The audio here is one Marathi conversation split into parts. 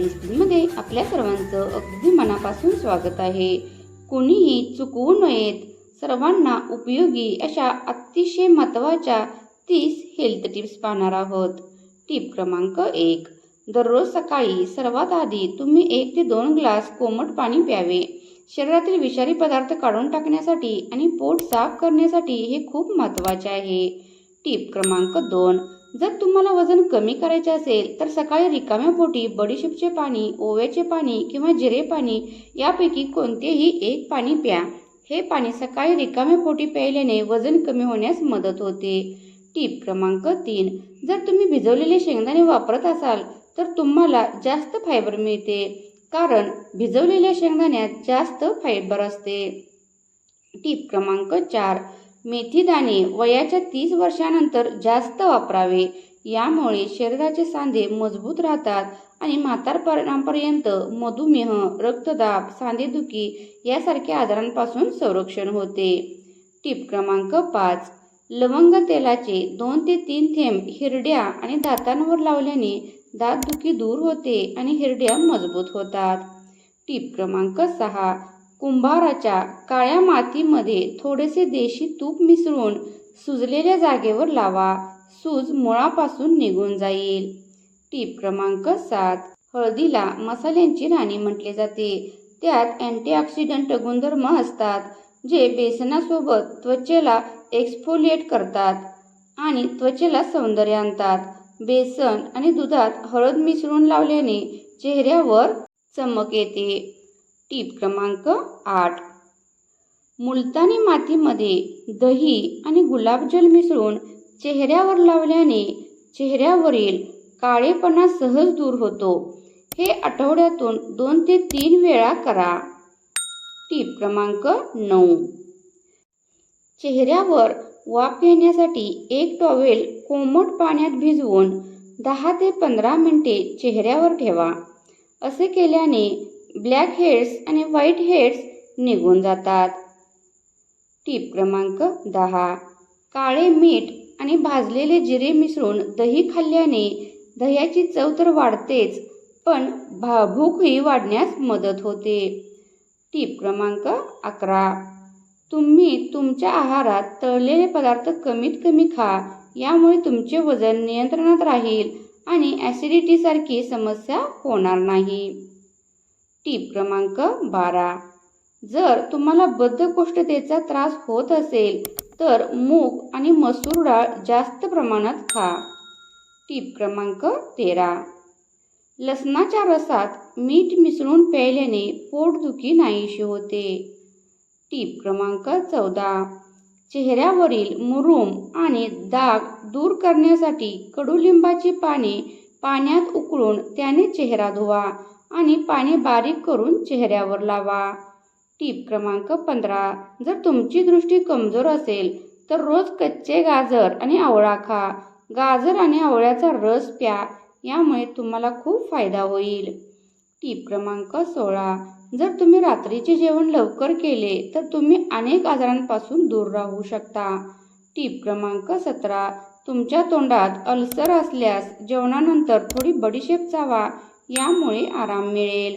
मध्ये आपल्या सर्वांचं अगदी मनापासून स्वागत आहे. कोणीही चुकवू नयेत. सर्वांना उपयोगी अशा अतिशय महत्त्वाच्या तीस हेल्थ टिप्स पाहणार आहोत. टीप क्रमांक एक. दररोज सकाळी सर्वात आधी तुम्ही एक ते दोन ग्लास कोमट पाणी प्यावे. शरीरातील विषारी पदार्थ काढून टाकण्यासाठी आणि पोट साफ करण्यासाठी हे खूप महत्त्वाचे आहे. टीप क्रमांक दोन. जर तुम्हाला वजन कमी करायचे असेल तर सकाळी रिकाम्या पोटी बडीशेपचे पाणी ओव्याचे पाणी किंवा जिरे पाणी यापैकी कोणतेही एक पाणी प्या. हे पाणी सकाळी रिकाम्या पोटी प्यायल्याने वजन कमी होण्यास मदत होते. टीप क्रमांक तीन. जर तुम्ही भिजवलेले शेंगदाणे वापरत असाल तर तुम्हाला जास्त फायबर मिळते कारण भिजवलेल्या शेंगदाण्यात जास्त फायबर असते. टीप क्रमांक चार. मेथीदाणे वयाच्या तीस वर्षानंतर जास्त वापरावे. यामुळे शरीराचे सांधे मजबूत राहतात आणि म्हातारपणापर्यंत मधुमेह रक्तदाब सांधेदुखी यासारख्या आजारांपासून संरक्षण होते. टीप क्रमांक पाच. लवंग तेलाचे दोन ते तीन थेंब हिरड्या आणि दातांवर लावल्याने दातदुखी दूर होते आणि हिरड्या मजबूत होतात. टीप क्रमांक सहा. कुंभाराच्या काळ्या मातीमध्ये थोडेसे देशी तूप मिसळून सुजलेल्या जागेवर लावा. सूज मुळापासून निघून जाईल. टीप क्रमांक सात. हळदीला मसाल्यांची राणी म्हटले जाते. त्यात अँटीऑक्सिडंट गुणधर्म असतात जे बेसनासोबत त्वचेला एक्सफोलिएट करतात आणि त्वचेला सौंदर्य आणतात. बेसन आणि दुधात हळद मिसळून लावल्याने चेहऱ्यावर चमक येते. टीप क्रमांक आठ. मुलतानी मातीमध्ये दही आणि गुलाबजल मिसळून चेहऱ्यावर लावल्याने चेहऱ्यावरील काळेपणा सहज दूर होतो. हे आठवड्यातून दोन ते तीन वेळा करा. टीप क्रमांक नऊ. चेहऱ्यावर वाफ येण्यासाठी एक टॉवेल कोमट पाण्यात भिजवून दहा ते पंधरा मिनिटे चेहऱ्यावर ठेवा. असे केल्याने ब्लॅक हेड्स आणि व्हाईट हेड्स निघून जातात. टीप क्रमांक दहा. काळे मीठ आणि भाजलेले जिरे मिसळून दही खाल्ल्याने दह्याची चव तर वाढतेच पण भा भूकही वाढण्यास मदत होते. टीप क्रमांक अकरा. तुम्ही तुमच्या आहारात तळलेले पदार्थ कमीत कमी खा यामुळे तुमचे वजन नियंत्रणात राहील आणि ॲसिडिटीसारखी समस्या होणार नाही. टीप क्रमांक बारा. जर तुम्हाला बद्धकोष्ठतेचा त्रास होत असेल तर मूग आणि मसूर डाळ जास्त प्रमाणात खा. टीप क्रमांक तेरा. लसणाच्या रसात मीठ मिसळून प्यायल्याने पोटदुखी नाहीशी होते. टीप क्रमांक चौदा. चेहऱ्यावरील मुरूम आणि दाग दूर करण्यासाठी कडुलिंबाची पाने पाण्यात उकळून त्याने चेहरा धुवा. आणि पाणी बारीक करून चेहऱ्यावर लावा. टीप क्रमांक पंधरा. जर तुमची दृष्टी कमजोर असेल तर रोज कच्चे गाजर आणि आवळा खा. गाजर आणि आवळ्याचा रस प्या यामुळे तुम्हाला खूप फायदा होईल. टीप क्रमांक सोळा. जर तुम्ही रात्रीचे जेवण लवकर केले तर तुम्ही अनेक आजारांपासून दूर राहू शकता. टीप क्रमांक सतरा. तुमच्या तोंडात अल्सर असल्यास जेवणानंतर थोडी बडीशेप चावा. यामुळे आराम मिळेल.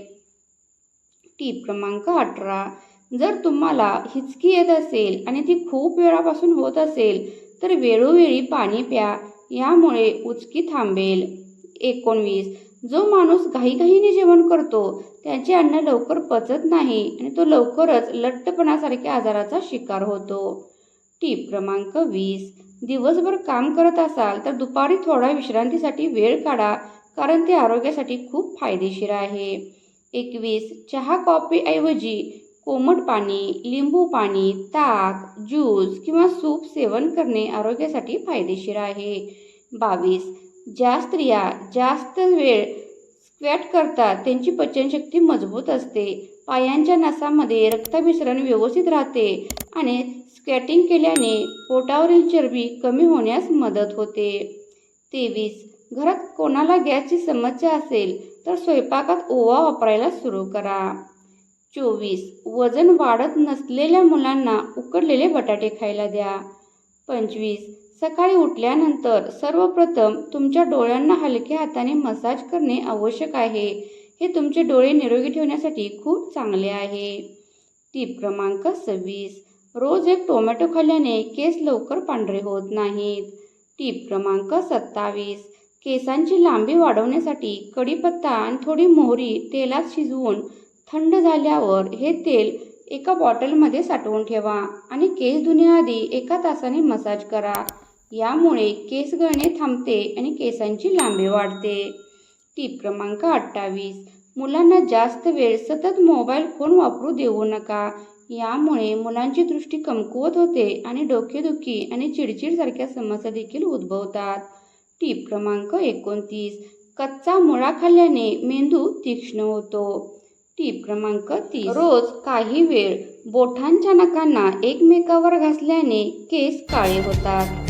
टीप क्रमांक अठरा. जर तुम्हाला हिचकी येत असेल आणि ती खूप वेळापासून होत असेल तर वेळोवेळी पाणी प्या. यामुळे उचकी थांबेल. एकोणवीस. जो माणूस घाईघाईने जेवण करतो त्याचे अन्न लवकर पचत नाही आणि तो लवकरच लठ्ठपणासारख्या आजाराचा शिकार होतो. टीप क्रमांक वीस. दिवसभर काम करत असाल तर दुपारी थोडा विश्रांतीसाठी वेळ काढा. कारण ते आरोग्यासाठी खूप फायदेशीर आहे. एकवीस चहा कॉफीऐवजी कोमट पाणी लिंबू पाणी ताक ज्यूस किंवा सूप सेवन करणे आरोग्यासाठी फायदेशीर आहे. बावीस ज्या स्त्रिया जास्त वेळ स्क्वॅट करतात त्यांची पचनशक्ती मजबूत असते. पायांच्या नसामध्ये रक्ताभिसरण व्यवस्थित राहते आणि स्क्वॅटिंग केल्याने पोटावरील चरबी कमी होण्यास मदत होते. तेवीस घरात कोणाला गॅसची समस्या असेल तर स्वयंपाकात ओवा वापरायला सुरू करा. चोवीस. वजन वाढत नसलेल्या मुलांना उकडलेले बटाटे खायला द्या. पंचवीस. सकाळी उठल्यानंतर सर्वप्रथम तुमच्या डोळ्यांना हलक्या हाताने मसाज करणे आवश्यक आहे. हे तुमचे डोळे निरोगी ठेवण्यासाठी खूप चांगले आहे. टीप क्रमांक सव्वीस. रोज एक टोमॅटो खाल्ल्याने केस लवकर पांढरे होत नाहीत. टीप क्रमांक सत्तावीस. केसांची लांबी वाढवण्यासाठी कढीपत्ता आणि थोडी मोहरी तेलात शिजवून थंड झाल्यावर हे तेल एका बॉटलमध्ये साठवून ठेवा आणि केस धुण्याआधी एका तासाने मसाज करा. यामुळे केस गळणे थांबते आणि केसांची लांबी वाढते. टीप क्रमांक अठ्ठावीस. मुलांना जास्त वेळ सतत मोबाईल फोन वापरू देऊ नका. यामुळे मुलांची दृष्टी कमकुवत होते आणि डोकेदुखी आणि चिडचिडसारख्या समस्या देखील उद्भवतात. टीप क्रमांक एकोणतीस. कच्चा मुळा खाल्ल्याने मेंदू तीक्ष्ण होतो. टीप क्रमांक तीस. रोज काही वेळ बोटांच्या नखांना एकमेकावर घासल्याने केस काळे होतात.